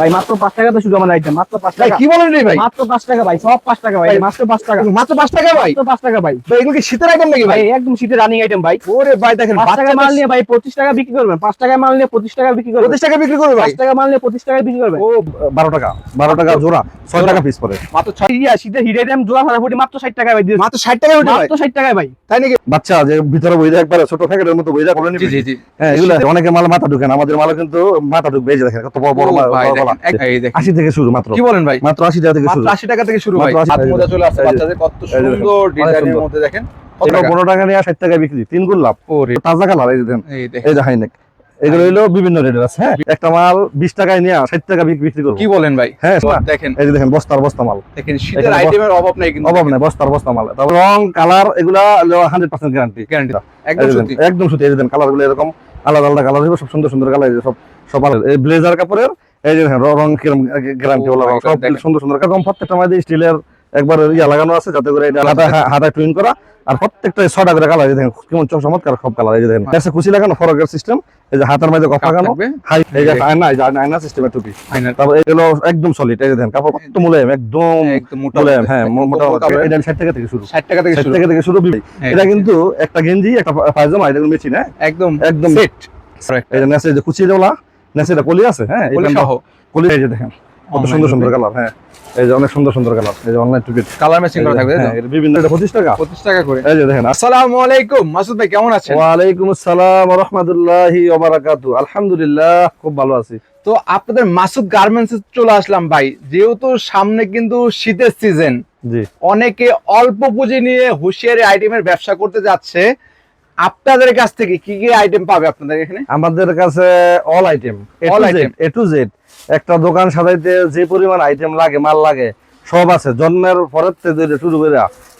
ভাই মাত্র পাঁচ টাকা তো শুধু আমার আইটেম মাত্র টাকা। কি বলেন রে ভাই? মাত্র পাঁচ টাকা ভাই সব পাঁচ টাকা ভাই মাত্র পাঁচ টাকা। মাত্র পাঁচ টাকা ভাই? মাত্র টাকা ভাই। ভাই এগুলো কি শীতের আইটেম নাকি ভাই? একদম শীতের রানিং আইটেম ভাই। ওরে ভাই দেখেন পাঁচ টাকা মাল নিয়ে ভাই পঁচিশ টাকা বিক্রি করবেন। পাঁচ টাকা মাল নিয়ে পঁচিশ টাকা বিক্রি করবেন। পঁচিশ টাকা বিক্রি করবে ভাই? পাঁচ টাকা মাল নিয়ে পঁচিশ টাকা বিক্রি করবেন। ও বারো টাকা বারো টাকা জোড়া ছয় টাকা পিস পরে। মাত্র ছয় ইয়া শীতের হিট আইটেম জোড়া মাত্র ষাট টাকা ভাই। মাত্র ষাট টাকা উঠে ভাই? মাত্র ষাট টাকায় ভাই। তাই নাকি? বাচ্চা যে ভিতরে বইটা একবারে ছোট প্যাকেটের মতো করে নিবি জি হ্যাঁ এগুলো অনেকে মাল মাথা ঢুকে না আমাদের মাল কিন্তু মাথা ঢুকবে এই যে দেখেন কত বড় বড় মাল, ভাই বড় গলা। দেখেন এক- এই দেখেন। আশি থেকে শুরু মাত্র। কি বলেন ভাই? মাত্র আশি টাকা থেকে শুরু। আশি টাকা থেকে শুরু ভাই। মাত্র 80 হাত টাকা মোজা চলে আসছে বাচ্চাদের কত এই যে দেখেন, সুন্দর ডিজাইনের মধ্যে দেখেন। কত এগুলো টাকা? পনেরো টাকা নিয়ে ষাট টাকায় বিক্রি তিন গুণ লাভ। তাজা কালার এই যে দেন। এই দেখেন। এই যে হাইনেক। এগুলো হইল বিভিন্ন রেটের আছে হ্যাঁ? একটা মাল বিশ টাকায় নিয়ে ষাট টাকা বিক্রি করব। কি বলেন ভাই? হ্যাঁ দেখেন। এই যে দেখেন বস্তার বস্তা মাল। দেখেন শীতের আইটেমের অভাব নাই কিন্তু। অভাব নেই বস্তার বস্তা মাল। তারপর রং কালার এগুলা হান্ড্রেড পার্সেন্ট গ্যারান্টি গ্যারান্টি একদম সত্যি। একদম সত্যি। এই যে কালারগুলো এরকম আলাদা আলাদা কালার হবে সব সুন্দর সুন্দর কালার সব সব এই ব্লেজার কাপড়ের এই যে দেখেন, রং গ্যারান্টি ওলা রং। সব সুন্দর সুন্দর প্রত্যেকটা স্টিলের একবার ইয়া লাগানো আছে যাতে করে এটা হাতে হাতে টুইন করা। আর প্রত্যেকটা ছটা করে কালার দেখেন কেমন চমৎকার সব কালার এই যে দেখেন। কুচি লাগানো ফরকের সিস্টেম এই যে হাতের কফ লাগানো হাই এই যে আয়না এই যে আয়না সিস্টেমের টুপি। তারপর এগুলো একদম সলিড এই যে দেখেন কাপড় কত মোলায়েম একদম মোলায়েম হ্যাঁ মোটা। এটা ষাট টাকা থেকে শুরু। 60 টাকা থেকে শুরু। টাকা থেকে শুরু হ্যাঁ, এটা কিন্তু একটা গেঞ্জি একটা পায়জামা এটা কিন্তু মেশিন হ্যাঁ? একদম। একদম সেট এই যে কুচি দেওয়া আছে হ্যাঁ সহ। এই যে দেখেন কত সুন্দর সুন্দর কালার হ্যাঁ এই যে অনেক সুন্দর সুন্দর কালার এই যে অনলাইন টিকিট কালার ম্যাচিং করা থাকবে তাই বিভিন্ন এটা পঁচিশ টাকা। 25 টাকা করে। এই যে দেখেন আসসালামু আলাইকুম মাসুদ ভাই কেমন আছেন? ওয়ালাইকুম আসসালাম ওয়া রাহমাতুল্লাহি ওয়া বারাকাতু আলহামদুলিল্লাহ খুব ভালো আছি। তো আপনাদের মাসুদ গার্মেন্টস চলে আসলাম ভাই যেহেতু সামনে কিন্তু শীতের সিজন জি। অনেকে অল্প পুঁজি নিয়ে হুঁশিয়ারি আইটেমের ব্যবসা করতে যাচ্ছে। আপনাদের কাছ থেকে কি কি আইটেম পাবে আপনাদের এখানে? আমাদের কাছে all item all item A to Z একটা দোকান সাজাইতে যে পরিমাণ আইটেম লাগে মাল লাগে সব আছে। জন্মের পরের থেকে শুরু করে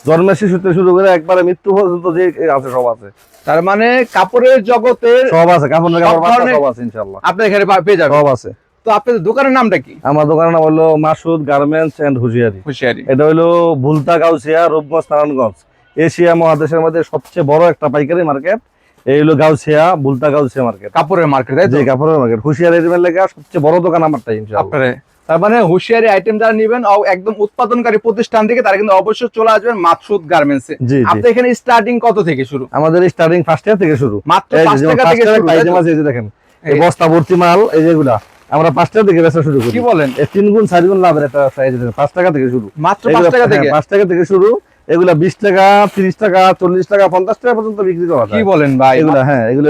জন্মের শিশুতে শুরু করে একবারে মৃত্যু পর্যন্ত যে আছে সব আছে। তার মানে কাপড়ের জগতে সব আছে কাপড় কাপড় সব আছে ইনশাআল্লাহ। আপনার এখানে পেয়ে যাবে সব আছে। তো আপনাদের দোকানের নামটা কি? আমার দোকানের নাম হলো মাসুদ গার্মেন্টস এন্ড হুজিয়ারি হুঁশিয়ারি। এটা হলো ভুলতা গাউসিয়া রূপগঞ্জ নারায়ণগঞ্জ। এশিয়া মহাদেশের মধ্যে সবচেয়ে বড় একটা পাইকারি মার্কেট। এই হলো গাউসিয়া ভুলতা গাউসিয়া মার্কেট। কাপড়ের মার্কেট তাই যে কাপড়ের মার্কেট। হুশিয়ারি রেডিমেড লেখা সবচেয়ে বড় দোকান ইনশাআল্লাহ। আপনারে। তার মানে হুঁশিয়ারি আইটেম যারা নেবেন একদম উৎপাদনকারী প্রতিষ্ঠান থেকে তারা কিন্তু অবশ্যই চলে আসবেন মাসুদ গার্মেন্টসে আপনি এখানে স্টার্টিং কত থেকে শুরু? আমাদের স্টার্টিং ফার্স্ট ইয়ার থেকে শুরু। মাত্র এই যে পাঁচ যেমন টাকা থেকে শুরু এই যে দেখেন এই বস্তা ভর্তি মাল এই যেগুলা আমরা পাঁচ টাকা থেকে বেচা শুরু করি। কি বলেন? এই তিন গুণ চার গুণ লাভের একটা ব্যবসা, যে দেখেন, পাঁচ টাকা থেকে শুরু। মাত্র পাঁচ টাকা থেকে? পাঁচ টাকা থেকে শুরু। এগুলা বিশ টাকা তিরিশ টাকা চল্লিশ টাকা পঞ্চাশ টাকা পর্যন্ত বিক্রি করা কি বলেন ভাই? এগুলা হ্যাঁ এগুলো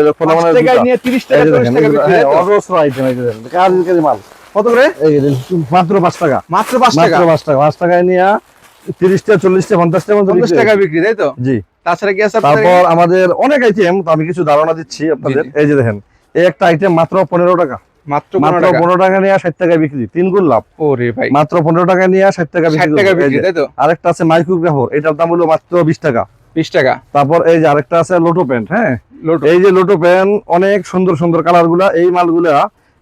তিরিশ হ্যাঁ? অজস্র item এই কাজ কেজি মাল? কত করে? মাত্র পাঁচ টাকা। মাত্র পাঁচ টাকা? পাঁচ টাকা পাঁচ টাকায় নিয়ে তিরিশটা চল্লিশটা পঞ্চাশটা পঞ্চাশ টাকা বিক্রি তাই তো? জি। তাছাড়া কি আছে তারপর আমাদের অনেক আইটেম আমি কিছু ধারণা দিচ্ছি আপনাদের। এই যে দেখেন এই একটা আইটেম মাত্র পনেরো টাকা। মাত্র পনেরো টাকা। নিয়ে ষাট টাকা বিক্রি। তিন গুণ লাভ। ওরে ভাই। মাত্র পনেরো টাকা নিয়ে ষাট টাকা বিক্রি টাকা করব। এই বিক্রি যে। তাই তো? আরেকটা আছে মাইক্রোগ্রাফর এটার দাম হলো মাত্র বিশ টাকা। বিশ টাকা। তারপর এই যে আরেকটা আছে লোটো প্যান্ট হ্যাঁ? এই যে লোটো প্যান্ট অনেক সুন্দর সুন্দর কালারগুলা এই মালগুলা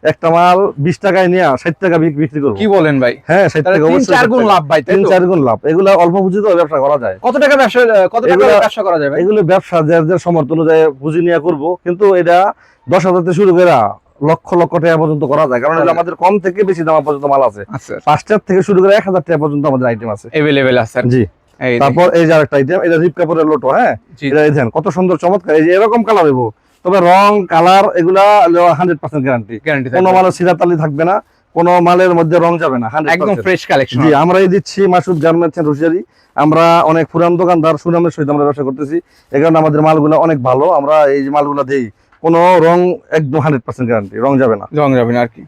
একটা মাল বিশ টাকায় নিয়ে ষাট টাকা বিক্রি করব। কি বলেন ভাই? হ্যাঁ ষাট টাকা চার গুণ লাভ ভাই তিন চার গুণ লাভ। এগুলা অল্প পুঁজিতে ব্যবসা করা যায়। কত টাকা ব্যবসা কত টাকা ব্যবসা করা যাবে এগুলো ব্যবসা যার যার সমর্থ অনুযায়ী পুঁজি নিয়ে করব কিন্তু এটা দশ হাজার থেকে শুরু করে লক্ষ লক্ষ টাকা পর্যন্ত করা যায়। কারণ আমাদের কম থেকে বেশি দাম পর্যন্ত মাল আছে। আচ্ছা। পাঁচটার থেকে শুরু করে এক হাজার টাকা পর্যন্ত আমাদের আইটেম আছে। এভেলেবেল আছে। জি। তারপর এই যে আরেকটা আইটেম এটা রিপ কাপড়ের লোটো হ্যাঁ? এটা দেখেন কত সুন্দর চমৎকার। এই যে এরকম কালার হইব। তবে রং কালার এগুলা হান্ড্রেড পার্সেন্ট গ্যারান্টি গ্যারান্টি কোনো মালের সিরাতালি থাকবে না কোনো মালের মধ্যে রং যাবে না একদম ফ্রেশ কালেকশন জি আমরাই দিচ্ছি মাসুদ গার্মেন্টস এন্ড হুশিয়ারি আমরা অনেক পুরান দোকানদার সুনামের সহিত আমরা ব্যবসা করতেছি। এই কারণে আমাদের মালগুলো অনেক ভালো। আমরা এই যে মালগুলো দেই কোনো রং একদম হান্ড্রেড পার্সেন্ট গ্যারান্টি রং যাবে না। রং যাবে না আর কি।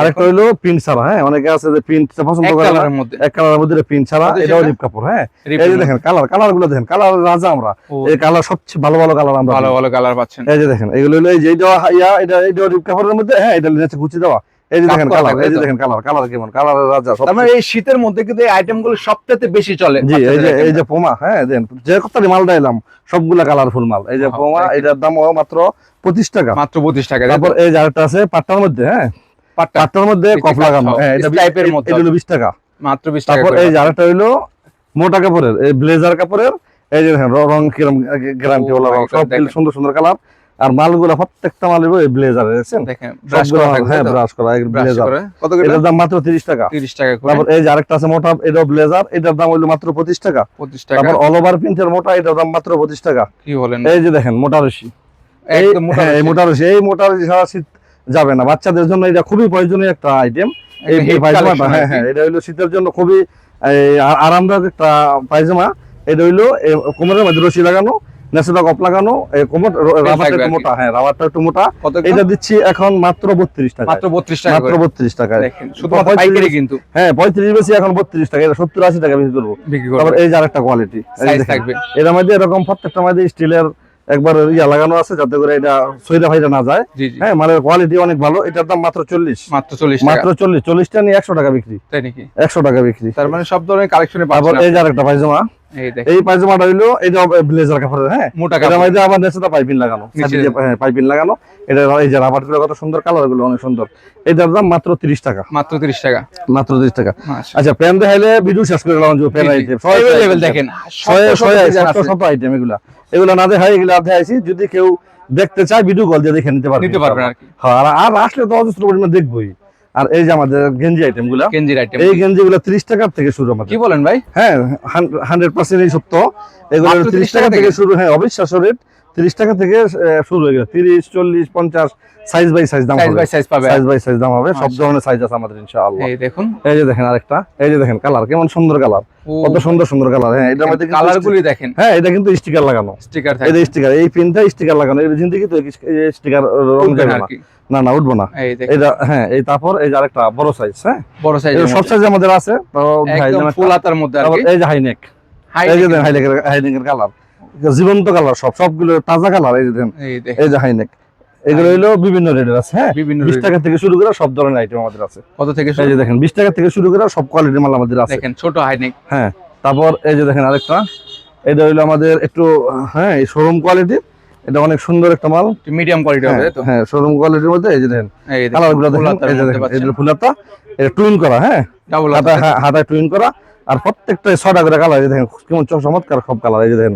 আরেকটা হলো প্রিন্ট ছাড়া হ্যাঁ অনেকে আছে যে প্রিন্ট পছন্দ এক করে না কালারের মধ্যে। এক কালারের মধ্যে প্রিন্ট ছাড়া এটাও রিপ কাপড় হ্যাঁ। এই যে দেখেন কালার কালারগুলো দেখেন কালার রাজা আমরা। এই কালার সবচেয়ে ভালো ভালো কালার আমরা ভালো। ভালো কালার পাচ্ছেন। এই যে দেখেন এগুলো হলো এই যে এইটা ইয়া এটা এটা রিপ কাপড়ের মধ্যে হ্যাঁ এটা নিচে গুছি দেওয়া। এই যে দেখেন কালার এই যে দেখেন কালার কালার কেমন? কালারের রাজা সব তার মানে এই শীতের মধ্যে কিন্তু এই আইটেমগুলো সবচেয়ে বেশি চলে। জি এই যে এই যে পোমা হ্যাঁ দেন যে কতটি মালটা এলাম সবগুলা কালারফুল মাল। এই যে পোমা এটার দাম মাত্র পঁচিশ টাকা। মাত্র পঁচিশ টাকা তারপর এই যে আরেকটা আছে পাট্টার মধ্যে হ্যাঁ? পাট্টার মধ্যে কফ লাগানো হ্যাঁ এটা হলো বিশ টাকা। মাত্র বিশ টাকা তারপর এই যে আরেকটা হইল মোটা কাপড়ের এই ব্লেজার কাপড়ের এই যে দেখেন রং কিরম God, সব সুন্দর সুন্দর কালার। আর মালগুলো প্রত্যেকটা মালের ওই ব্লেজার দেখছেন? দেখেন ব্রাশ করা মাল, হ্যাঁ ব্রাশ করা ব্লেজার। কত করে এটার দাম মাত্র তিরিশ টাকা। 30 টাকা করে। তারপর এই যে আরেকটা আছে মোটা এটাও ব্লেজার এটার দাম হইল মাত্র পঁচিশ টাকা। 25 টাকা। তারপর অল ওভার প্রিন্টের মোটা এটার দাম মাত্র পঁচিশ টাকা। কি বলেন? এই যে দেখেন মোটা রশি। একদম মোটা হ্যাঁ, এই। মোটা রশি এই মোটা রশি সারা শীত যাবে না। বাচ্চাদের জন্য এটা খুবই প্রয়োজনীয় একটা আইটেম এই পায়জামাটা হ্যাঁ হ্যাঁ এটা হইল শীতের জন্য খুবই আরামদায়ক একটা পায়জামা এটা হইল কোমরের মধ্যে রশি লাগানো নেসেদা কপ লাগানো কোমর রাবারটা একটু মোটা হ্যাঁ রাবারটা একটু মোটা। এটা দিচ্ছি এখন মাত্র বত্রিশ টাকা মাত্র 32 টাকা মাত্র করে। বত্রিশ দেখেন শুধুমাত্র পাইকারি কিন্তু। হ্যাঁ পঁয়ত্রিশ বেশি এখন বত্রিশ টাকা এটা সত্তর আশি টাকা বেশি করব। তারপর এই যে আরেকটা কোয়ালিটি সাইজ থাকবে। এর মধ্যে এরকম প্রত্যেকটা মধ্যে স্টিলের একবার ইয়া লাগানো আছে যাতে করে এটা না যায়। হ্যাঁ মালের কোয়ালিটি অনেক ভালো এটার দাম মাত্র চল্লিশ। মাত্র চল্লিশ মাত্র চল্লিশ চল্লিশটা নিয়ে একশো টাকা বিক্রি। তাই নাকি? একশো টাকা বিক্রি। তার মানে সব ধরনের কালেকশনে পাচ্ছেন এই যে আরেকটা পায়জামা। আপনি। এই পায়জামাটা হইল এটা ব্লেজার কাপড়ের হ্যাঁ? মোটা কাপড়। মধ্যে আবার নেচেটা পাইপিং লাগানো নিচে। পাইপিং লাগানো এটা এই যে রাবারগুলো কত সুন্দর কালারগুলো অনেক সুন্দর। এটার দাম মাত্র তিরিশ টাকা। মাত্র 30 টাকা। মাত্র তিরিশ টাকা। আচ্ছা প্যান দেখাইলে ভিডিও শেষ করে গেলাম যে প্যান আইটেম Available দেখেন। ছয় শত শত ছয় শত আইটেম এগুলা। এগুলা না দেখাই এগুলা দেখাইছি যদি কেউ দেখতে চায় ভিডিও কল দিয়ে দেখে নিতে পারবে। নিতে পারবেন আর কি। হ্যাঁ আর- আর আসলে তো অজস্র পরিমাণে দেখবোই। আর এই যে আমাদের গেঞ্জি আইটেমগুলা গেঞ্জির আইটেম এই গেঞ্জি গুলা ত্রিশ টাকার থেকে শুরু আমাদের। কি বলেন ভাই? হ্যাঁ হান্ড্রেড পার্সেন্ট এই সত্য। এগুলো ত্রিশ টাকা থেকে? শুরু হ্যাঁ অবিশ্বাস রেট ত্রিশ টাকা থেকে শুরু হয়ে গেল। তিরিশ চল্লিশ পঞ্চাশ সাইজ বাই সাইজ দাম সাইজ বাই সাইজ পাবে। সাইজ বাই সাইজ দাম হবে। সব। ধরনের সাইজ আছে আমাদের ইনশাআল্লাহ। এই দেখুন। এই যে দেখেন আরেকটা। এই যে দেখেন কালার কেমন সুন্দর কালার কত সুন্দর সুন্দর কালার হ্যাঁ এটার মধ্যে কিন্তু কালার stick- গুলি দেখেন। হ্যাঁ এটা কিন্তু স্টিকার লাগানো। স্টিকার এই থাকে। যে স্টিকার এই পিনটা স্টিকার লাগানো। এই জিন্দিগি তো স্টিকার রং যাবে না না। না উঠবো না। এই এটা হ্যাঁ এই তারপর এই যে আরেকটা বড় সাইজ হ্যাঁ? বড় এই সাইজের সব সাইজ আমাদের আছে। তো ফুল হাতার মধ্যে আর এই যে হাইনেক এই হাইনেকের কালার জীবন্ত কালার সব সবগুলো তাজা কালার এই দেখেন এই যে হাইনেক। এগুলো হইল বিভিন্ন রেটের আছে হ্যাঁ? বিভিন্ন বিশ টাকা থেকে শুরু করে সব ধরনের আইটেম আমাদের আছে। কত থেকে এই যে দেখেন বিশ টাকা থেকে শুরু করে সব কোয়ালিটির মাল আমাদের আছে। দেখেন ছোট হাইনেক। হ্যাঁ তারপর এই যে দেখেন আরেকটা এটা হইল আমাদের একটু হ্যাঁ এই শোরুম কোয়ালিটির এটা অনেক সুন্দর একটা মাল। মিডিয়াম কোয়ালিটি হবে হ্যাঁ, তো? হ্যাঁ শোরুম কোয়ালিটির মধ্যে এই যে দেখেন এই কালারগুলো ফুল দেখেন এই যে দেখেন। এটা ফুলাতা এটা টুইন করা হ্যাঁ? ডাবল হ্যাঁ, হাতায় টুইন করা। আর প্রত্যেকটা ছয়টা করে কালার এই দেখেন কেমন চমৎকার সব কালার এই যে দেখেন।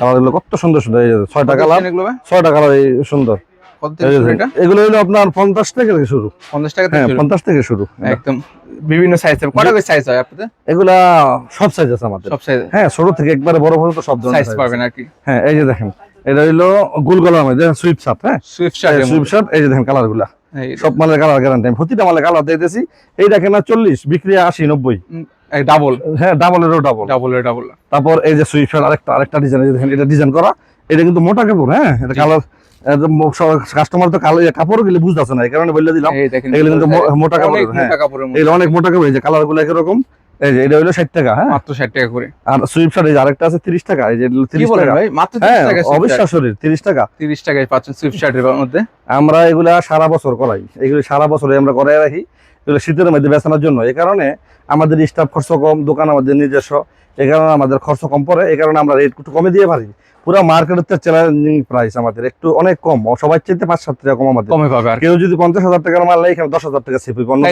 কালারগুলো কত সুন্দর সুন্দর এই যে ছয়টা কালার? ছয়টা কালার এই সুন্দর। কত এই থেকে যে শুরু দেখেন। এটা? এগুলো হলো আপনার পঞ্চাশ টাকা থেকে শুরু। 50 টাকা হ্যাঁ পঞ্চাশ থেকে শুরু। একদম। বিভিন্ন সাইজ কটা করে সাইজ হয় আপনাদের? এগুলা সব সাইজ আছে আমাদের। সব সাইজ হ্যাঁ ছোট থেকে একবারে বড় পর্যন্ত সব ধরনের সাইজ পাবেন আর কি। হ্যাঁ এই যে দেখেন এটা গোল সুইপ শার্ট হ্যাঁ? সুইপ শার্ট এই যে দেখেন কালারগুলা। সব মালের কালার গ্যারান্টি আমি প্রতিটা মালের কালার দিতেছি। এইটা কেনা চল্লিশ বিক্রি আশি নব্বই। ডাবল হ্যাঁ ডাবলেরও ডাবল ডাবল ডাবল তারপর এই যে সুইপ শার্ট আরেকটা আরেকটা ডিজাইন দেখেন এটা ডিজাইন করা এটা কিন্তু মোটা কাপড় হ্যাঁ? এটা কালার কাস্টমার তো কালো কাপড় গেলে বুঝতেছে না এই কারণে বলে দিলাম। এগুলো কিন্তু মোটা কাপড়ের হ্যাঁ। এগুলো অনেক মোটা কাপড় এই যে কালারগুলো একরকম। এই যে এটা হইল ষাট টাকা হ্যাঁ? মাত্র 60 টাকা করে। আর সুইপ শার্ট এই যে আরেকটা আছে তিরিশ টাকা এই যে তিরিশ টাকা। ভাই? মাত্র 30 হ্যাঁ টাকা অবিশ্বাস তিরিশ টাকা। 30 টাকায় পাচ্ছেন সুইফট শার্টের মধ্যে। আমরা এগুলা সারা বছর করাই। এগুলো সারা বছরে আমরা করাই রাখি। এগুলো শীতের মধ্যে বেচানোর জন্য। এই কারণে আমাদের স্টাফ খরচ কম দোকান আমাদের নিজস্ব। এই কারণে আমাদের খরচ কম পড়ে এই কারণে আমরা রেট একটু কমে দিয়ে পারি। পুরো মার্কেটের চ্যালেঞ্জিং প্রাইস আমাদের একটু অনেক কম। সবাই চাইতে পাঁচ সাত টাকা কম আমাদের। কমে পাবে কেউ যদি পঞ্চাশ হাজার টাকার মাল নেয় এখানে দশ হাজার টাকা সেফি অন্য?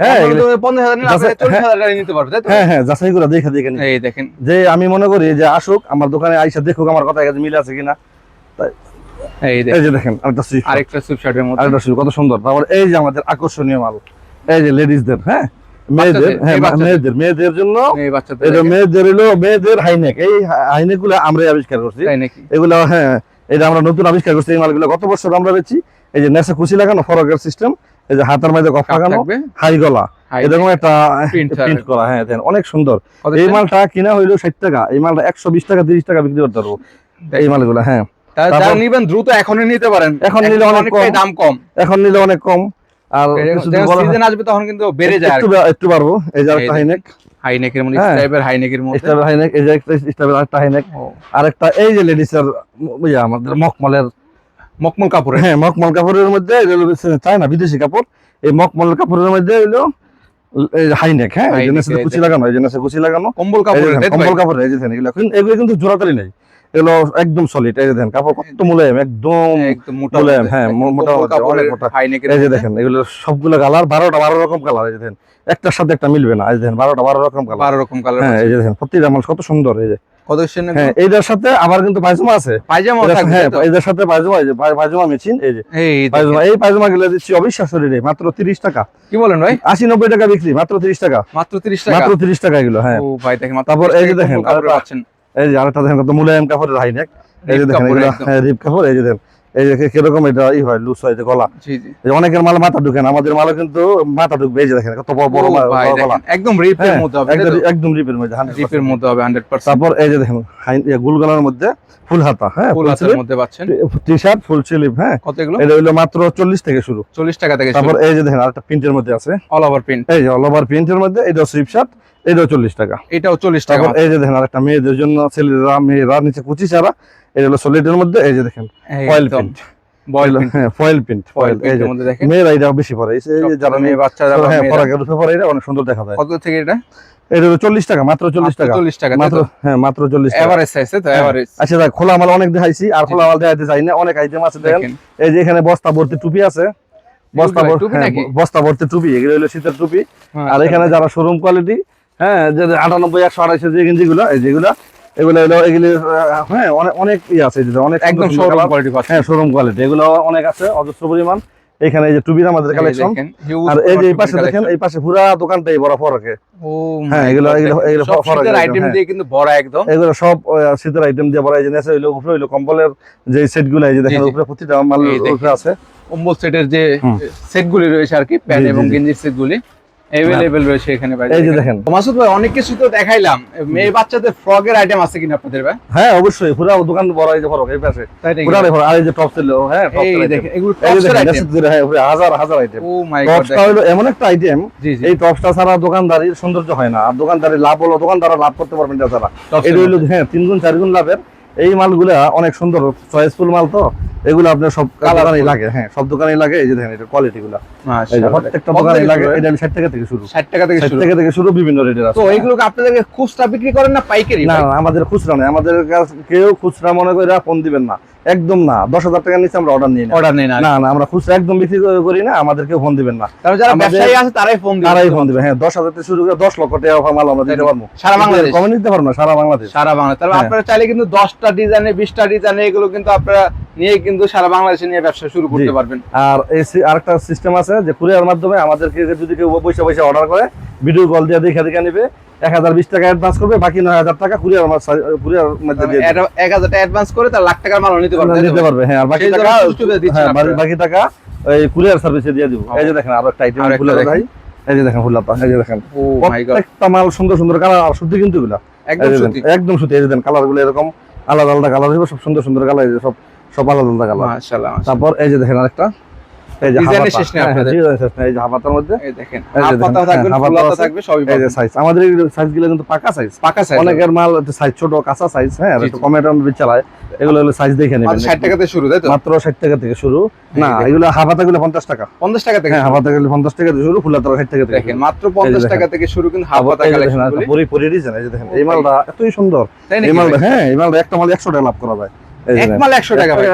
হ্যাঁ আপনারা এগুলো- তো 50,000 নিলে যাচাই- আপনি 40,000 টাকা নিতে পারবেন তাই তো? হ্যাঁ হ্যাঁ যাচাই করে দেখে এই দেখেন। যে আমি মনে করি যে আসুক আমার দোকানে আইসা দেখুক আমার কথা কাছে মিল আছে কিনা। এই এই যে দেখেন। আরেকটা সুইফট আরেকটা সুইফট শার্টের মধ্যে। আরেকটা সুইফট কত সুন্দর। তারপর এই যে আমাদের আকর্ষণীয় মাল। এই যে লেডিসদের হ্যাঁ? মেয়েদের হ্যাঁ মেয়েদের মেয়েদের জন্য এটা মেয়েদের হলো মেয়েদের হাইনেক। এই হাইনেকগুলো আমরাই আবিষ্কার করছি। এগুলো হ্যাঁ এটা আমরা নতুন আবিষ্কার করছি। এই মালগুলো গত বছর আমরা বেচি? এই যে নেশা কুচি লাগানো ফরকের সিস্টেম এই যে হাতের মধ্যে কফ লাগানো হাই গলা। এরকম একটা প্রিন্ট করা হ্যাঁ অনেক সুন্দর। এই মালটা কিনা হইল ষাট টাকা। এই মালটা একশো বিশ টাকা তিরিশ টাকা বিক্রি করতে পারব। এই মালগুলো হ্যাঁ। যারা নিবেন দ্রুত এখনই নিতে পারেন। এখন নিলে অনেক। দাম কম। এখন নিলে অনেক কম। আর হয়- সিজন আসবে তখন কিন্তু বেড়ে যায় একটু একটু পারব এই যে একটা হাইনেক হাই নেকের মধ্যে হ্যাঁ। টাইপের হাই মধ্যে স্টাইল হাইনেক এই যে একটা আরেকটা হাইনেক আরেকটা এই যে লেডিসের ইয়া আমাদের মকমলের মকমল কাপড়ের হ্যাঁ মকমল কাপড়ের মধ্যে চায় না বিদেশি কাপড় এই মকমল কাপড়ের মধ্যে এই হাইনেক হ্যাঁ এই যে হাইনেক, নেসে এই কুচি লাগানো এই যে নেসে কুচি লাগানো কম্বল তো কম্বল কাপড় এই যে এগুলো কিন্তু জোড়াতালি নাই এগুলো একদম সলিড এই যে দেখেন কাপড় কত মোলায়েম একদম মোলায়েম, হ্যাঁ, মোটা অনেক মোটা। এই যে দেখেন এগুলো সবগুলো কালার বারোটা বারো রকম কালার এই যে দেখেন একটার সাথে একটা মিলবে না এই যে দেখেন বারোটা বারো রকম কালার বারো রকম কালার হ্যাঁ এই যে দেখেন প্রতিটা কত সুন্দর এই যে। হ্যাঁ এইটার সাথে আবার কিন্তু পায়জামা আছে। পায়জামা হ্যাঁ তাই এটার সাথে পায়জামা এই যে পায়জামা মেশিন এই যে। পায়জামা এই পায়জামা গুলো দিচ্ছি অবিশ্বাস রে মাত্র তিরিশ টাকা। কি বলেন ভাই? আশি নব্বই টাকা বিক্রি মাত্র তিরিশ টাকা। মাত্র 30 টাকা? মাত্র তিরিশ টাকা এগুলো হ্যাঁ। তারপর এই যে দেখেন, এই যে আরেকটা দেখেন কত মুলায়ম কাপড়ের হাইনেক এই যে দেখেন। হ্যাঁ, রিপ কাপড় এই যে দেখেন এই যে কীরকম এটা ই হয় লুজ হয় গলা জি জি অনেকের মাল মাথা ঢুকে না আমাদের মালও কিন্তু মাথা ঢুকবে এই যে দেখেন কত বড় বড় গলা একদম রিপের হ্যাঁ, মধ্যে হবে একদম রিপের মধ্যে 100% রিপের মধ্যে হবে 100% তারপর এই যে দেখেন হাই- ইয়ে, গুল গলার মধ্যে ফুল হাতা হ্যাঁ ফুল হাতের মধ্যে পাচ্ছেন টি শার্ট ফুল স্লিভ হ্যাঁ কত এগুলো এটা হইল মাত্র চল্লিশ থেকে শুরু 40 টাকা থেকে তারপর এই যে দেখেন আরেকটা প্রিন্টের মধ্যে আছে অল ওভার প্রিন্ট এই যে অল ওভার প্রিন্টের মধ্যে এটাও স্লিপ শার্ট এটাও চল্লিশ টাকা। এটাও 40 টাকা এই যে দেখেন আরেকটা মেয়েদের জন্য ছেলেরা মেয়েরা নিচে কুচি ছাড়া এটা হলো সলিডের মধ্যে এই যে দেখেন foil print boil print foil print foil foil এই যে প্রিন্টের মধ্যে দেখেন। মেয়েরা এটা বেশি পরে। এই যে- এই যে যারা মেয়ে মেয়ে বাচ্চারা হ্যাঁ পরাগের উপরে পরে এটা অনেক সুন্দর দেখা যায়। কত থেকে এটা? এটা চল্লিশ টাকা মাত্র চল্লিশ টাকা। 40 টাকা মাত্র হ্যাঁ মাত্র চল্লিশ এভারেজ সাইজ তো? হ্যাঁ। এভারেজ আচ্ছা দেখ খোলা মাল অনেক দেখাইছি আর খোলা মাল দেখাইতে চাই না অনেক আইটেম আছে দেখেন। এই যে এখানে বস্তা ভর্তি টুপি আছে। বস্তা ভর্তি টুপি হ্যাঁ, বস্তা ভর্তি টুপি এগুলো হলো শীতের টুপি। আর এখানে যারা শোরুম কোয়ালিটি হ্যাঁ যে আটানব্বই একশো আড়াইশো যে গেঞ্জিগুলো এই যেগুলো এগুলো হলো এগুলি হ্যাঁ অনেক অনেক ই আছে অনেক একদম শোরুম কোয়ালিটি হ্যাঁ শোরুম কোয়ালিটি এগুলো অনেক আছে অজস্র পরিমাণ। এখানে এই যে টুবির আমাদের কালেকশন আর এই যে এই পাশে দেখেন এই পাশে পুরা দোকানটাই বড় ফরকে হ্যাঁ, এগুলো- এগুলো- এগুলো সব ফরাক শীতের একদম, আইটেম হ্যাঁ। দিয়ে কিন্তু একদম। এগুলো সব শীতের আইটেম দিয়ে বড় এই যে নেচে হইল উপরে হইল কম্বলের যে এই দেখেন। উপরে প্রতিটা মাল উপরে আছে। কম্বল সেটের যে। সেটগুলি রয়েছে আর কি প্যান্ট এবং। গেঞ্জির সেটগুলি। অ্যাভেলেবেল রয়েছে এখানে এই যে দেখেন। মাসুদ ভাই অনেক কিছু তো দেখাইলাম। মেয়ে বাচ্চাদের ফ্রকের আইটেম আছে কিনা আপনাদের ভাই? হ্যাঁ অবশ্যই। পুরা দোকান বড় এই যে এই পাশে। নাকি? আর এই যে টপ ছিল হ্যাঁ top এই দেখেন এগুলো আইটেম হ্যাঁ হাজার হাজার আইটেম ও মাই গড টপসটা হলো এমন একটা আইটেম এই টপসটা ছাড়া দোকানদারির সৌন্দর্য হয় না। আর দোকানদারি লাভ হলো দোকানদাররা লাভ করতে পারবেন এটা ছাড়া এটা হইল হ্যাঁ তিন গুণ চার গুণ লাভের এই মালগুলা অনেক সুন্দর চয়েসফুল মাল তো এগুলো আপনার সব দোকানেই লাগে হ্যাঁ সব দোকানেই লাগে এই যে দেখেন এটা কোয়ালিটি গুলা। প্রত্যেকটা দোকানেই দোকানে লাগে এটা আমি এটা ষাট টাকা থেকে শুরু। 60 টাকা থেকে ষাট শুরু। টাকা থেকে শুরু বিভিন্ন রেটের আছে। তো এইগুলোকে আপনাদেরকে খুচরা বিক্রি করেন না পাইকারি? না আমাদের খুচরা নেই আমাদের কাছে কেউ খুচরা মনে করে ফোন দিবেন না। একদম না দশ হাজার টাকার নিচে আমরা অর্ডার নিই না। অর্ডার নেই না। না আমরা খুচরা একদম বিক্রি করি না আমাদেরকে ফোন দিবেন না। কারণ যারা ব্যবসায়ী আছে তারাই ফোন দিবে। তারাই ফোন দিবে। হ্যাঁ দশ হাজার থেকে শুরু করে দশ লক্ষ টাকা মাল আমরা দিতে পারব। সারা বাংলাদেশ। কমে নিতে পারব না সারা বাংলাদেশ। সারা বাংলাদেশ। তাহলে হ্যাঁ। আপনারা চাইলে কিন্তু দশটা ডিজাইনে বিশটা ডিজাইনে এগুলো কিন্তু আপনারা নিয়ে কিন্তু সারা বাংলাদেশে নিয়ে ব্যবসা শুরু করতে পারবেন। আর এই আরেকটা সিস্টেম আছে যে কুরিয়ার মাধ্যমে আমাদেরকে যদি কেউ পয়সা পয়সা অর্ডার করে ভিডিও কল দিয়ে দেখে দেখে নিবে। এক হাজার বিশ টাকা অ্যাডভান্স করবে বাকি নয় হাজার টাকা কুরিয়ার কুরিয়ার মধ্যে দিয়ে। এক হাজার টাকা অ্যাডভান্স করে তার লাখ টাকার মাল নিতে পারবেন দিতে পারবে হ্যাঁ আর বাকি টাকা হ্যাঁ, বাকি- টাকা ওই কুরিয়ার সার্ভিসে দিয়ে দিব। এই যে দেখেন আরও একটা আইটেম একটা ভাই এই যে দেখেন ফুলাতা এই যে দেখেন। ও মাই গড প্রত্যেকটা মাল সুন্দর সুন্দর কালার আর সত্যি কিন্তু এগুলা। একদম এই যে সত্যি একদম সত্যি এই যে কালারগুলো এরকম আলাদা আলাদা কালার সব সুন্দর সুন্দর কালার সব সব আলাদা আলাদা কালার মাশাআল্লাহ। তারপর এই যে দেখেন আরেকটা। এই যে ডিজাইনের শেষ নেই আপনাদের। ডিজাইনের শেষ নেই, এই যে হাবাতার মধ্যে। এই দেখেন এই যে হাফ পাতা দেখেন, থাকবে ফুল হাফ হাতা পাতা থাকবে সবই এই যে সাইজ আমাদের সাইজগুলো কিন্তু পাকা সাইজ পাকা সাইজ অনেকের মাল সাইজ ছোট কাঁচা সাইজ হ্যাঁ একটু কমে টমে চালায় এগুলো হলো সাইজ দেখে নেবেন। মাত্র 60 টাকাতে শুরু তাই তো? মাত্র ষাট টাকা থেকে শুরু। না এগুলো হাবাতা গুলো পঞ্চাশ টাকা। 50 টাকা থেকে হ্যাঁ টাকা থেকে শুরু ফুলাতা টাকা থেকে দেখেন মাত্র 50 টাকা থেকে শুরু কিন্তু দেখেন, কালেকশনগুলি একটা পরি পরি ডিজাইন এই যে দেখেন এই মালটা এতই সুন্দর। এই মালটা হ্যাঁ এই মালটা একটা মাল একশো টাকা লাভ করা যায়। এই যে এক দেখেন। মাল 100 টাকা ভাই।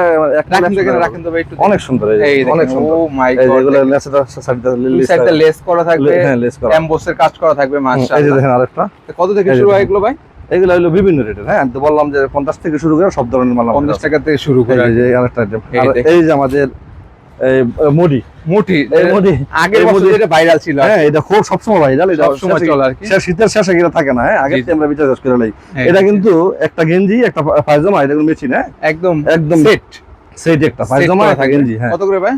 রাখেন তো 100 এখানে টাকা। রাখেন তো ভাই একটু। অনেক সুন্দর এই অনেক সুন্দর। ও মাই গড এগুলো লেসটা সাইডটা দুই সাইডে লেস করা থাকবে হ্যাঁ লেস করা। এমবোসের কাজ করা থাকবে হুম, এই যে দেখেন আরেকটা। কত থেকে শুরু হয় এগুলো ভাই? এগুলো হলো বিভিন্ন রেটের হ্যাঁ তো বললাম যে পঞ্চাশ থেকে শুরু করে সব ধরনের মাল পঞ্চাশ 50 টাকা থেকে শুরু করে। এই যে আরেকটা এই যে আমাদের মুড়ি মুড়ি আগের বছর যেটা ভাইরাল ছিল হ্যাঁ এটা খুব সবসময় ভাইরাল এটা সবসময় চলে আর কি। শীতের শেষে কিনা থাকে না হ্যাঁ? আগে। আমরা বিচার করে লাই হ্যাঁ, এটা কিন্তু একটা গেঞ্জি একটা পায়জামা এটা কিন্তু মেশিন হ্যাঁ? একদম একদম সেট সেট একটা পায়জামা একটা গেঞ্জি হ্যাঁ। কত করে ভাই?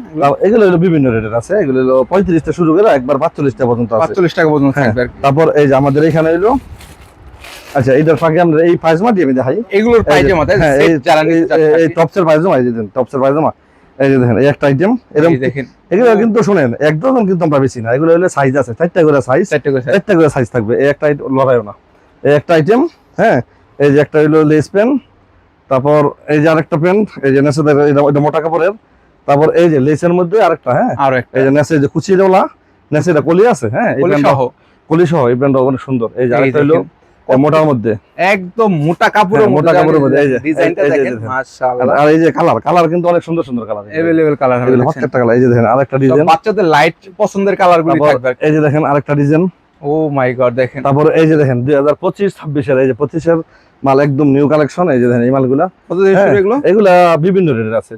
এগুলো? হলো বিভিন্ন রেটের আছে এগুলো হলো পঁয়ত্রিশটা শুরু করে একবার পাঁচচল্লিশটা পর্যন্ত আছে। 45 টাকা পর্যন্ত হ্যাঁ। থাকবে তারপর এই যে আমাদের এখানে এলো আচ্ছা এইটার ফাঁকে আমরা এই পায়জামাটি আমি দেখাই। এগুলোর পায়জামা তাই হ্যাঁ, এই-। টপসের পায়জামা এই যে টপসের পায়জামা। এই যে দেখেন একটা আইটেম এরকম দেখেন। এগুলো কিন্তু শুনেন একদম কিন্তু আমরা বেশি না এগুলো হলো সাইজ আছে চারটা করে সাইজ চারটে করে চারটা করে সাইজ থাকবে এই একটা লড়াইও না। এই একটা আইটেম হ্যাঁ এই যে একটা হলো লেস পেন তারপর এই যে আরেকটা পেন এই যে নেসে এটা মোটা কাপড়ের তারপর এই যে লেসের মধ্যে আরেকটা হ্যাঁ আরও একটা। এই যে নেসে যে কুচি দেওয়া নেসে এটা কলি আছে হ্যাঁ প্যান্টটা সহ কলি সহ এই প্যান্টটা অনেক সুন্দর। এই যে আরেকটা হলো মোটার মধ্যে একদম মোটা কাপড়ের হ্যাঁ, মোটা মধ্যে কাপড়ের মধ্যে, এই যে, ডিজাইনটা এই যে দেখেন দেখেন। আর মাশাআল্লাহ আর এই যে কালার কালার কিন্তু অনেক সুন্দর সুন্দর কালার अवेलेबल কালার হবে এগুলো দেখেন। প্রত্যেকটা কালার এই যে দেখেন আরেকটা সব ডিজাইন বাচ্চাদের লাইট পছন্দের কালার গুলি তারপর থাকবে এই যে দেখেন আরেকটা ডিজাইন ও মাই গড দেখেন তারপর এই যে দেখেন দুই হাজার পঁচিশ ছাব্বিশের এই যে পঁচিশের মাল একদম নিউ কালেকশন এই যে দেখেন এই মালগুলা কত থেকে শুরু হ্যাঁ, এগুলো এগুলা বিভিন্ন রেটের আছে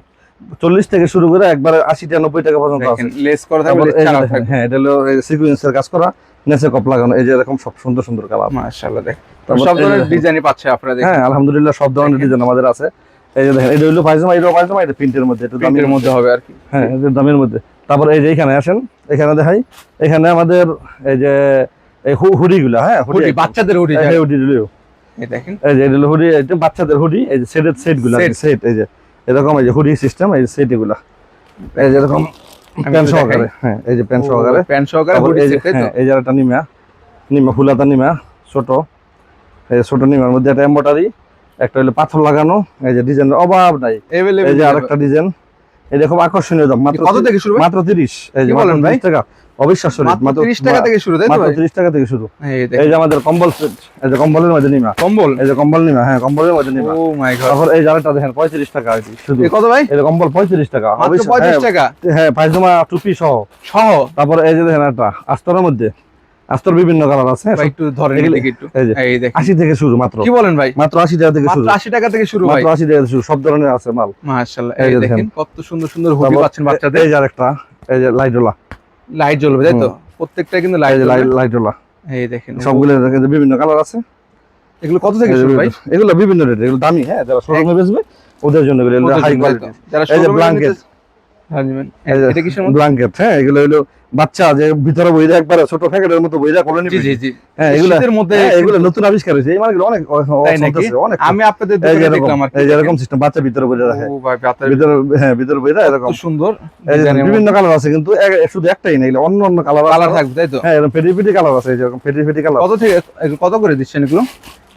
চল্লিশ থেকে শুরু করে একবার আশি টাকা নব্বই টাকা পর্যন্ত আছে দেখেন লেস করা থাকবে তারপর লেস এই যে ছাড়া দেখেন, থাকবে হ্যাঁ এটা হলো সিকুয়েন্সের কাজ করা নেসে কপ লাগানো এই যে এরকম সব সুন্দর সুন্দর কালার মাশাআল্লাহ তারপর সব ধরনের ডিজাইনই পাচ্ছে আপনারা দেখেন হ্যাঁ আলহামদুলিল্লাহ সব ধরনের ডিজাইন আমাদের আছে এই যে দেখেন এটা হলো পায়জামা এটাও পায়জামা এটা প্রিন্টের মধ্যে একটু দামের মধ্যে হবে আর কি হ্যাঁ এদের দামের মধ্যে তারপর এই যে এখানে আসেন এখানে দেখাই এখানে আমাদের এই যে এই হুডি গুলা হ্যাঁ হুডি বাচ্চাদের হুডি হুডি এই দেখেন এই যে এটা হুডি এটা বাচ্চাদের হুডি এই যে সেটের সেটগুলা সেট এই যে এরকম এই যে হুডি সিস্টেম এই সেট এগুলা এই যে এরকম সহকারে হ্যাঁ এই যে সহকারে। সহকারে এই তো? হ্যাঁ একটা নিমা নিমা ফুলাতা নিমা ছোট। এই ছোট নিমার মধ্যে একটা একটা হলো পাথর লাগানো এই যে ডিজাইনের অভাব নাই। এই যে আরেকটা ডিজাইন আকর্ষণীয় দাম মাত্র কত থেকে শুরু? মাত্র 30 এই যে বলেন ভাই? 30 টাকা। অবিশ্বাস্য মাত্র 30 টাকা থেকে শুরু তাই তো মাত্র 30 টাকা থেকে শুরু। এই যে আমাদের কম্বল এই যে কম্বলের মধ্যে নিমা। কম্বল? এই যে কম্বল নিমা হ্যাঁ কম্বলের মধ্যে নিমা। ও মাই গড তারপর এই জায়গাটা দেখেন 35 টাকা কি শুধু। কত ভাই? এই কম্বল 35 টাকা। মাত্র 35 হ্যাঁ, টাকা? হ্যাঁ পায়জামা টুপি সহ। সহ? তারপর এই যে দেখেন একটা আস্তরের মধ্যে। আস্তর বিভিন্ন কালার আছে। একটু ধরেন একটু। এই দেখেন। 80 থেকে শুরু মাত্র। কি বলেন ভাই? মাত্র 80 টাকা থেকে শুরু। মাত্র 80 টাকা থেকে শুরু ভাই। মাত্র 80 টাকা থেকে শুরু সব ধরনের আছে মাল। মাশাআল্লাহ। এই দেখেন। কত সুন্দর সুন্দর হুডি পাচ্ছেন বাচ্চাদের। এই যে আরেকটা এই যে লাইটওয়ালা লাইট জ্বলবে তাই তো? প্রত্যেকটা কিন্তু লাইট লাইটওয়ালা এই দেখেন সবগুলো বিভিন্ন কালার আছে। এগুলো কত থেকে শুরু ভাই? এগুলো বিভিন্ন রেট এগুলো দামি হ্যাঁ? যারা শোরুমে বেচবে ওদের জন্য এগুলো হাই? কোয়ালিটি যারা এই যে showroom এ blanket। নিতে- হ্যাঁ, নেবেন। এই যে এটা কিসের মধ্যে? ব্ল্যাঙ্কেট হ্যাঁ এগুলো হলো বাচ্চা যে ভিতরে বইরা একবারে ছোট প্যাকেটের মতো বইরা করে জি জি জি। হ্যাঁ এগুলো শীতের মধ্যে হ্যাঁ, এগুলো নতুন আবিষ্কার হয়েছে। এই মালগুলো অনেক তাই নাকি? চলতেছে, অনেক আমি আপনাদের দোকানে দেখলাম আর কি। এরকম সিস্টেম বাচ্চা ভিতরে বইরা রাখে। ও ভাই ভিতরে হ্যাঁ ভিতরে বইরা এরকম। সুন্দর। এই যে ডিজাইনের বিভিন্ন কালার আছে কিন্তু শুধু একটাই না এগুলো অন্য অন্য কালার কালার থাকবে তাই তো? হ্যাঁ এরকম পেটি পেটি কালার আছে এরকম পেটি পেটি কালার। কত থেকে কত করে দিচ্ছেন এগুলো?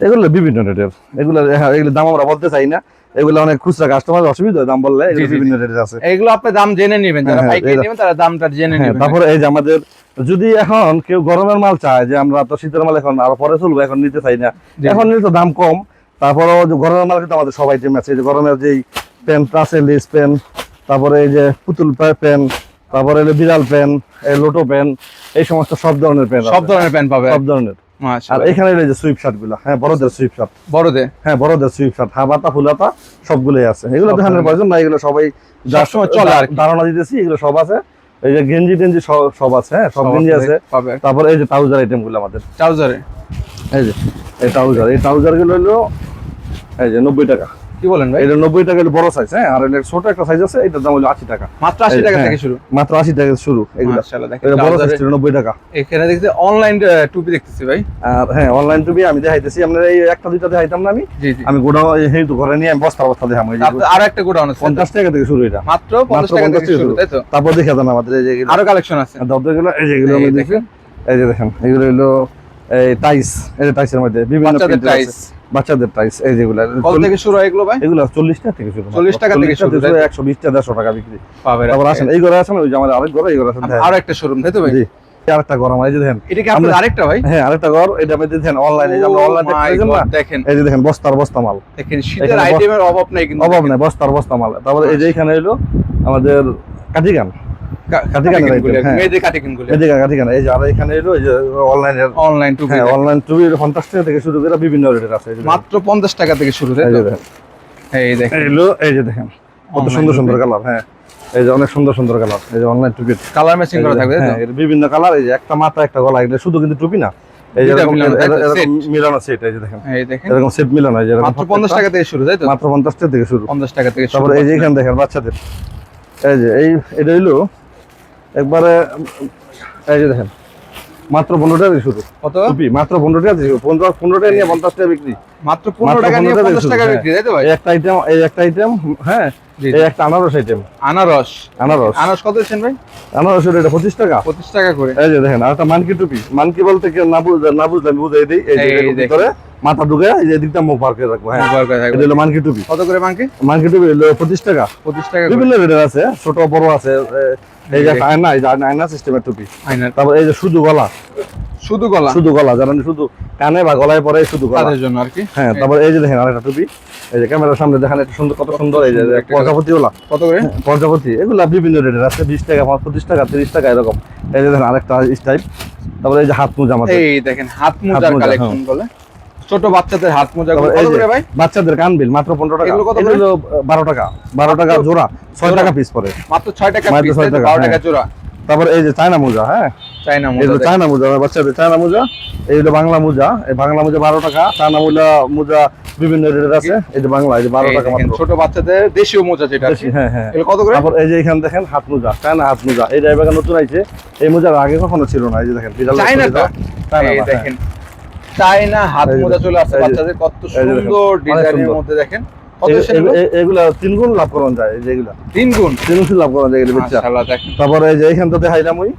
এগুলো বিভিন্ন রেটের। এগুলো হ্যাঁ এগুলো দাম আমরা বলতে চাই না। এগুলো অনেক খুচরা কাস্টমার অসুবিধা দাম বললে বিভিন্ন রেটের আছে। এগুলো আপনি দাম জেনে নেবেন যারা হ্যাঁ, পাইকারি নেবেন তারা দামটা জেনে হ্যাঁ নেবেন। তারপরে এই যে আমাদের যদি এখন কেউ গরমের মাল চায় যে আমরা তো শীতের মাল এখন আরও পরে চলবো এখন নিতে চাই না এখন নিলে তো দাম কম। তারপরেও যে গরমের মাল কিন্তু আমাদের সব আইটেম আছে যে গরমের যেই প্যান্ট আছে লেস প্যান তারপরে এই যে পুতুল প্যান তারপরে বিড়াল এই লোটো প্যান এই সমস্ত সব ধরনের প্যান সব ধরনের প্যান্ট পাবে। সব ধরনের। আর এখানে যে সুইপ শার্টগুলা। হ্যাঁ বড়দের সুইপ শার্ট বড়দের? হ্যাঁ বড়দের সুইপ শার্ট হাবাতা ফুলাতা সবগুলোই আছে। এগুলো দেখানোর প্রয়োজন না এগুলো সবাই যার সময় চলে আর ধারণা দিতেছি এগুলো সব আছে। এই যে গেঞ্জি টেঞ্জি সব- সব আছে হ্যাঁ সব সব গেঞ্জি আছে তারপরে এই যে ট্রাউজার আইটেমগুলো আমাদের। ট্রাউজারে এই যে এই ট্রাউজার এই ট্রাউজারগুলো হলো এই যে নব্বই টাকা। কি বলেন ভাই? এটা নব্বই টাকা বড় সাইজ হ্যাঁ? আর এটা ছোট একটা সাইজ আছে এটার দাম হলো আশি টাকা। মাত্র 80 টাকা হ্যাঁ। থেকে শুরু। মাত্র আশি টাকা শুরু এগুলো। মাশাআল্লাহ দেখেন এটা বড় সাইজ এ- ছিল নব্বই টাকা। এখানে দেখতে অনলাইন টুপি দেখতেছি ভাই। আর হ্যাঁ অনলাইন টুবি আমি দেখাইতেছি আপনার এই একটা দুইটা দেখাইতাম না আমি? আমি গোডাউন এই তো ঘরে নিয়ে আমি বস্তা বস্তা দেখাম এই আরও একটা গোডাউন আছে পঞ্চাশ টাকা থেকে শুরু এটা। মাত্র 50 টাকা থেকে শুরু। তাই তো? তারপর দেখে দেন আমাদের এই যে আরও কালেকশন আছে। দরজাগুলো এই যে এগুলো আমি। দেখি। এই যে দেখেন এগুলো হলো এই টাইস এই টাইসের মধ্যে বিভিন্ন এর আছে। বাচ্চাদের প্রাইস এই যেগুলো কত থেকে শুরু হয় এগুলো ভাই? এগুলো চল্লিশ টাকা থেকে শুরু 40 টাকা থেকে শুরু, তাই তো? একশো বিশ টাকা দেড়শো টাকা বিক্রি। পাবে তারপর আসেন এই ঘরে আসেন ওই যে আমাদের আরেক ঘর এই ঘরে আসেন। আরও একটা শোরুম তাই তো ভাই? জি আরেকটা ঘর আমার এই যে দেখেন। এটা কি আপনার আমরা- আরেকটা ভাই? হ্যাঁ আরেকটা ঘর এটা মধ্যে দেখেন অনলাইনে যে আমরা Oh অনলাইন না দেখেন। এই যে দেখেন বস্তার বস্তা মাল। দেখেন শীতের আইটেমের অভাব নাই কিন্তু অভাব নেই বস্তার বস্তা মাল। তারপরে এই যে এখানে এলো আমাদের কাঠিগান এই যে আর এখানে এলো এই যে অনলাইনের অনলাইন টুপি হ্যাঁ অনলাইন টুবি পঞ্চাশ টাকা থেকে শুরু করে বিভিন্ন রেটের আছে এই যে দেখেন। মাত্র 50 টাকা থেকে শুরু এই দেখেন এই এই যে দেখেন কত সুন্দর সুন্দর কালার হ্যাঁ এই যে অনেক সুন্দর সুন্দর কালার এই যে অনলাইন টুপি কালার ম্যাচিং করা থাকবে তাই হ্যাঁ তো এর বিভিন্ন কালার এই যে একটা মাথা একটা গলা শুধু কিন্তু টুপি না এই যে মিলানো, সেট এই যে দেখেন এই দেখেন এরকম সেট মিলানো এই যে মাত্র 50 টাকা থেকে শুরু তাই তো মাত্র টাকা থেকে শুরু 50 টাকা থেকে এই যে এখানে দেখেন বাচ্চাদের এই যে এই এটা হইল একবারে এই যে দেখেন মাত্র পনেরো টাকা শুরু। কত? টুপি মাত্র পনেরো টাকা শুরু। পনেরো পনেরো টাকা নিয়ে পঞ্চাশ টাকা বিক্রি। মাত্র 15 মাত্র টাকা নিয়ে 15 টাকা 50 টাকা শুরু, বিক্রি তাই তো ভাই? একটা আইটেম এই একটা আইটেম হ্যাঁ এই একটা আনারস আইটেম আনারস। আনারস। আনারস কত দিচ্ছেন ভাই? আনারসের এটা পঁচিশ টাকা। 25 টাকা করে। এই যে দেখেন আর একটা মানকি টুপি। মানকি বলতে কি না বুঝলে না বুঝলে আমি বুঝাই দিই। এই। ভিতরে মাথা ঢুকে এই যে দিকটা মুখ পার করে রাখব হ্যাঁ। করে এটা হলো মানকি টুপি। কত করে বাঙ্কি মানকি টুপি হলো পঁচিশ টাকা। 25 টাকা বিভিন্ন রেটের আছে ছোট বড় আছে এই যে আয়না এই যে আয়না- আয়না সিস্টেমের টুপি। আইনার তারপর এই যে শুধু গলা। শুধু গলা? শুধু গলা যারা শুধু কানে বা গলায় পরে শুধু গলা। তাদের জন্য আর কি? হ্যাঁ তারপর এই যে দেখেন আরেকটা টুপি। এই যে ক্যামেরার সামনে দেখেন একটা সুন্দর কত সুন্দর। এই যে প্রজাপতি ওলা কত করে? প্রজাপতি। এগুলা বিভিন্ন রেটের আছে বিশ টাকা পঁচিশ টাকা তিরিশ টাকা এরকম। এই যে দেখেন আরেকটা স্টাইল তারপরে এই যে হাত মোজা আমাদের। এই দেখেন হাত মোজার মোজা, কালেকশন বলে। ছোট বাচ্চাদের হাত মোজা কত করে ভাই? বাচ্চাদের কানবিল মাত্র পনেরো টাকা। এগুলো কত? এগুলো বারো টাকা বারো টাকা জোড়া ছয় জোড়া? টাকা পিস পরে। মাত্র ছয় টাকা পিস ছয় টাকা, বারো হ্যাঁ। জোড়া। তারপর এই যে চায়না মোজা হ্যাঁ? চাইনা মোজা এগুলো চায়না মোজা বাচ্চাদের চায়না মোজা। এই হলো বাংলা মোজা এই বাংলা মোজা বারো টাকা চায়না মোজা মোজা বিভিন্ন রেটের আছে। এই যে বাংলা এই যে বারো এই টাকা মাত্র। ছোট বাচ্চাদের দেশীয় মোজা যেটা বেশি, হ্যাঁ হ্যাঁ। এগুলো কত করে? তারপর এই যে এখানে দেখেন হাত মোজা চায়না হাত মোজা। এই ড্রাইভার নতুন আইছে এই মোজা আগে কখনো ছিল না এই যে দেখেন? চায়না এই হ্যাঁ। দেখেন। চাইনা হাত মোজা চলে আসছে বাচ্চাদের কত যে সুন্দর ডিজাইনের মধ্যে দেখেন এগুলা তিন গুণ লাভ করানো যায় এই যে এগুলা। তিন গুণ? তিন গুণ লাভ করানো যায় তারপরে যে দেখাইলাম ওই।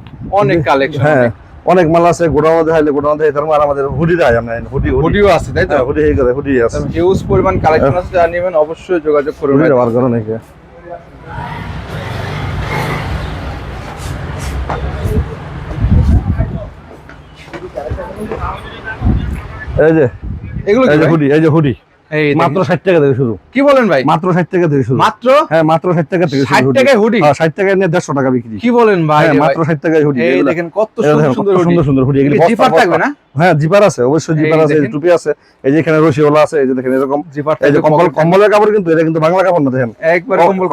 অনেক কালেকশন হ্যাঁ অনেক। মাল আছে গোডাউন দেখাইলে গোডাউন দেখাই তার আমাদের হুডি দেয় আমরা হুডি হুডি। হুডিও আছে তাই তো? হ্যাঁ, হুডি করে হুডি আছে। হিউজ পরিমাণ কালেকশন আছে নেবেন অবশ্যই যোগাযোগ করবেন। হুডি ব্যবহার করো নাকি? এই যে এগুলো এই যে হুডি এই যে হুডি। মাত্র ষাট টাকা থেকে শুরু। কি বলেন ভাই? মাত্র ষাট টাকা থেকে শুরু। মাত্র? হ্যাঁ মাত্র ষাট টাকা থেকে 60। টাকায় হুডি? হ্যাঁ ষাট টাকায় নিয়ে দেড়শো টাকা বিক্রি। কি বলেন ভাই হ্যাঁ? মাত্র ষাট টাকায় হুডি। দেখেন কত সুন্দর সুন্দর সুন্দর সুন্দর হুডি। এগুলি জিপার থাকবে না? হ্যাঁ জিপার আছে অবশ্যই জিপার আছে। টুপি আছে। এই যে এখানে রসিওয়ালা আছে এই যে দেখেন এরকম জিপার এই যে কম্বল কম্বলের কাপড় কিন্তু এটা কিন্তু বাংলা কাপড় না দেখেন। একবারে কম্বল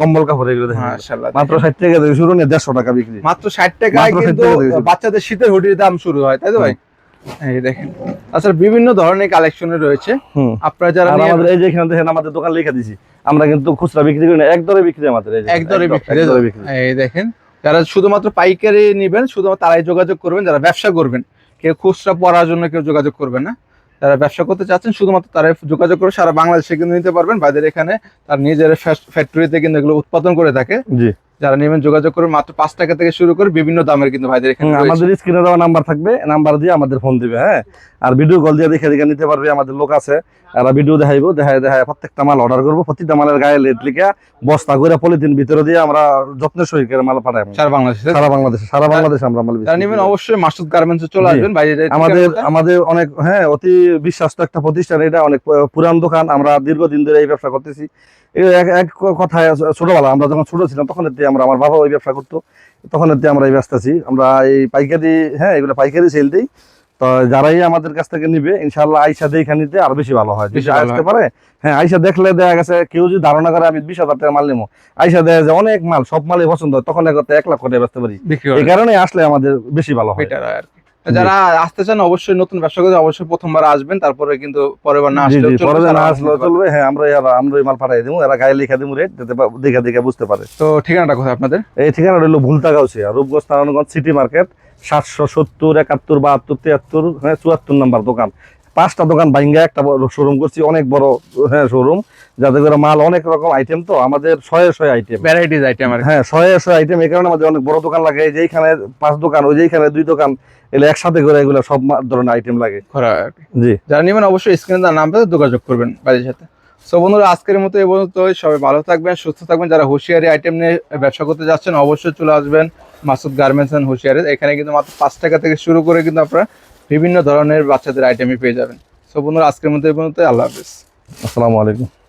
কম্বল কাপড় এগুলো দেখেন। মাশাআল্লাহ মাত্র ষাট টাকা থেকে শুরু নিয়ে দেড়শো টাকা বিক্রি। মাত্র ষাট টাকায় কিন্তু টাকা বাচ্চাদের শীতের হুডির দাম শুরু হয় তাই তো ভাই? এই দেখেন। আচ্ছা বিভিন্ন ধরনের কালেকশনে রয়েছে। আপনারা যারা আমাদের এই যে এখানে দেখেন আমাদের দোকান লিখে দিছি। আমরা কিন্তু খুচরা বিক্রি করি না এক দরে বিক্রি আমাদের এই এক দরে বিক্রি এই দেখেন যারা শুধুমাত্র পাইকারি নেবেন শুধুমাত্র তারাই যোগাযোগ করবেন যারা ব্যবসা করবেন কেউ খুচরা পড়ার জন্য কেউ যোগাযোগ করবেন না। যারা ব্যবসা করতে চাচ্ছেন শুধুমাত্র তারাই যোগাযোগ করে সারা বাংলাদেশে কিন্তু নিতে পারবেন। বাইরের এখানে তার নিজের ফ্যাক্টরিতে কিন্তু এগুলো উৎপাদন করে থাকে। জি। যারা নেবেন যোগাযোগ করবেন মাত্র পাঁচ টাকা থেকে শুরু করে বিভিন্ন দামের কিন্তু ভাইদের এখানে আমাদের স্ক্রিনে দেওয়া নাম্বার থাকবে নাম্বার দিয়ে আমাদের ফোন দিবে হ্যাঁ? আর ভিডিও কল দিয়ে দেখে দেখে নিতে পারবে আমাদের লোক আছে। এরা ভিডিও দেখাইবো দেখায় দেখায় প্রত্যেকটা মাল অর্ডার করব প্রত্যেকটা মালের গায়ে লেট লিখে বস্তা করে পলিথিন ভিতরে দিয়ে আমরা যত্নের সহিত মাল পাঠাই সারা বাংলাদেশে সারা বাংলাদেশে সারা বাংলাদেশে আমরা মাল নেবেন অবশ্যই মাসুদ গার্মেন্টসে চলে আসবেন বাইরে আমাদের আমাদের অনেক হ্যাঁ অতি বিশ্বাস্ত একটা প্রতিষ্ঠান এটা অনেক পুরান দোকান আমরা দীর্ঘদিন ধরে এই ব্যবসা করতেছি। এক এক কথায় ছোটবেলা আমরা যখন ছোট ছিলাম তখন আমরা আমার বাবা ওই ব্যবসা করতো তখন আমরা এই ব্যস্ত আছি। আমরা এই পাইকারি হ্যাঁ এগুলো পাইকারি সেল দিই। তো যারাই আমাদের কাছ থেকে নিবে ইনশাল্লাহ আইসা দেখে নিতে আর বেশি ভালো হয়। বেশি আসতে পারে হ্যাঁ আইসা দেখলে দেখা গেছে কেউ যদি ধারণা করে আমি বিশ হাজার টাকা মাল নিবো আইসা দেখা যায় অনেক মাল সব মালই পছন্দ হয় তখন এক এক লাখ করে বেচতে পারি। এই কারণে আসলে আমাদের বেশি ভালো হয়। যারা আসতে চান অবশ্যই নতুন ব্যবসা করতে অবশ্যই প্রথমবার আসবেন তারপরে কিন্তু পরের বার না আসলে জি পরে না আসলেও চলবে। হ্যাঁ আমরা আমরা মাল পাঠাই দিব এরা গায়ে লিখা দিব রেট যাতে দেখে দেখে বুঝতে পারে। তো ঠিকানাটা কোথায় আপনাদের? এই ঠিকানা রইল ভুলতা গাউছিয়া রূপগঞ্জ নারায়ণগঞ্জ সিটি মার্কেট সাতশো সত্তর একাত্তর বাহাত্তর তিয়াত্তর হ্যাঁ চুয়াত্তর নাম্বার দোকান। পাঁচটা দোকান বাইঙ্গা একটা শোরুম করছি অনেক বড় হ্যাঁ শোরুম যাতে করে মাল অনেক রকম আইটেম তো আমাদের শয়ে শয়ে আইটেম ভ্যারাইটিস আইটেম আর হ্যাঁ শয়ে শয়ে আইটেম এই কারণে আমাদের অনেক বড় দোকান লাগে এই যে এইখানে পাঁচ দোকান ওই যে এইখানে দুই দোকান। এগুলো একসাথে করে এগুলো সব ধরনের আইটেম লাগে। জি। যারা নেবেন অবশ্যই স্ক্রিনে তার নাম্বারে যোগাযোগ করবেন বাড়ির সাথে। সো বন্ধুরা আজকের মতো এই পর্যন্ত। সবাই ভালো থাকবেন সুস্থ থাকবেন। যারা হুঁশিয়ারি আইটেম নিয়ে ব্যবসা করতে যাচ্ছেন অবশ্যই চলে আসবেন মাসুদ গার্মেন্টস অ্যান্ড হুঁশিয়ারি। এখানে কিন্তু মাত্র পাঁচ টাকা থেকে শুরু করে কিন্তু আপনারা বিভিন্ন ধরনের বাচ্চাদের আইটেমই পেয়ে যাবেন। সো বন্ধুরা আজকের মতো এই পর্যন্ত আল্লাহ হাফিজ। আসসালামু আলাইকুম।